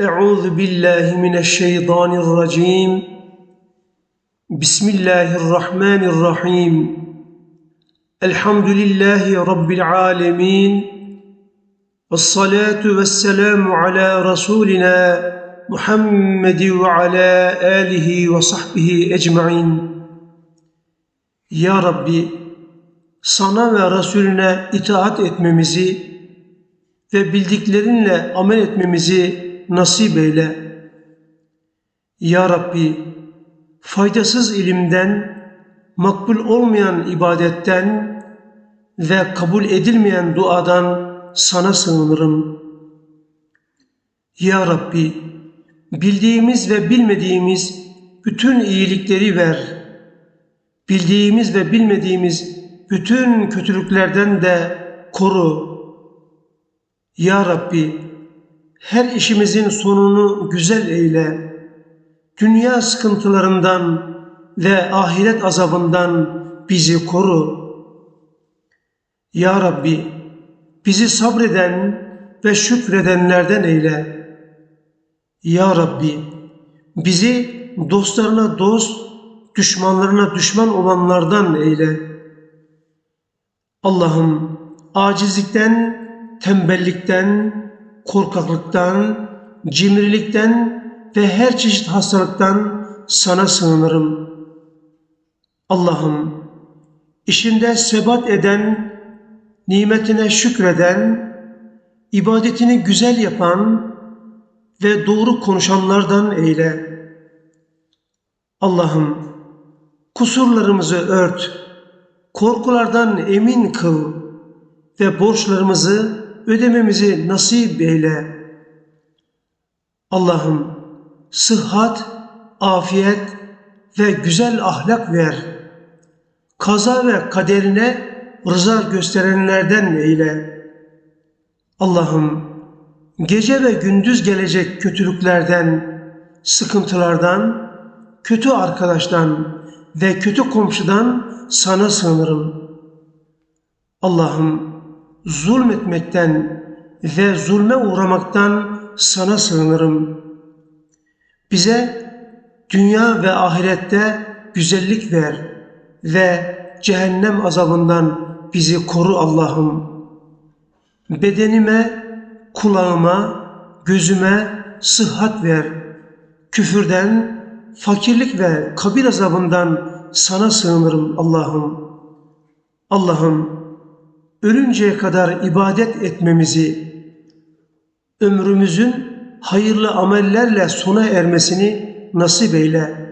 أعوذ بالله من الشيطان الرجيم بسم الله الرحمن الرحيم الحمد لله رب العالمين والصلاة والسلام على رسولنا محمد وعلى آله وصحبه أجمعين Ya Rabbi sana ve Resulüne itaat etmemizi ve bildiklerinle amel etmemizi nasip eyle. Ya Rabbi faydasız ilimden, makbul olmayan ibadetten ve kabul edilmeyen duadan sana sığınırım. Ya Rabbi bildiğimiz ve bilmediğimiz bütün iyilikleri ver. Bildiğimiz ve bilmediğimiz bütün kötülüklerden de koru. Ya Rabbi, her işimizin sonunu güzel eyle. Dünya sıkıntılarından ve ahiret azabından bizi koru. Ya Rabbi, bizi sabreden ve şükredenlerden eyle. Ya Rabbi, bizi dostlarına dost, düşmanlarına düşman olanlardan eyle. Allah'ım acizlikten, tembellikten, korkaklıktan, cimrilikten ve her çeşit hastalıktan sana sığınırım. Allah'ım işinde sebat eden, nimetine şükreden, ibadetini güzel yapan ve doğru konuşanlardan eyle. Allah'ım kusurlarımızı ört, korkulardan emin kıl ve borçlarımızı ödememizi nasip eyle. Allah'ım sıhhat, afiyet ve güzel ahlak ver. Kaza ve kaderine rıza gösterenlerden eyle. Allah'ım gece ve gündüz gelecek kötülüklerden, sıkıntılardan, kötü arkadaştan ve kötü komşudan sana sığınırım. Allah'ım zulmetmekten ve zulme uğramaktan sana sığınırım. Bize dünya ve ahirette güzellik ver ve cehennem azabından bizi koru Allah'ım. Bedenime, kulağıma, gözüme sıhhat ver. Küfürden, fakirlik ve kabir azabından sana sığınırım Allah'ım. Allah'ım ölünceye kadar ibadet etmemizi, ömrümüzün hayırlı amellerle sona ermesini nasip eyle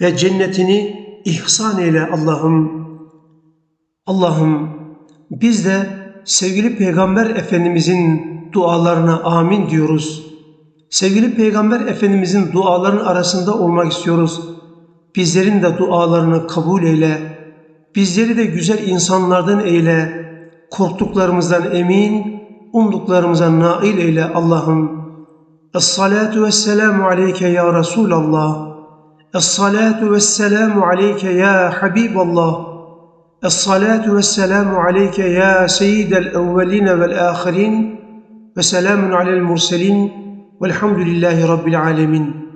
ve cennetini ihsan eyle Allah'ım. Allah'ım biz de sevgili Peygamber Efendimizin dualarına amin diyoruz. Sevgili Peygamber Efendimizin dualarının arasında olmak istiyoruz. Bizlerin de dualarını kabul eyle. Bizleri de güzel insanlardan eyle. Korktuklarımızdan emin, umduklarımıza nail eyle Allah'ım. Es-salatu vesselamu aleyke ya Resulallah. Es-salatu vesselamu aleyke ya Habiballah. Es-salatu vesselamu aleyke ya seyyidel evveline vel ahirin. Ve selamun alel murselin. Velhamdülillahi Rabbil alemin.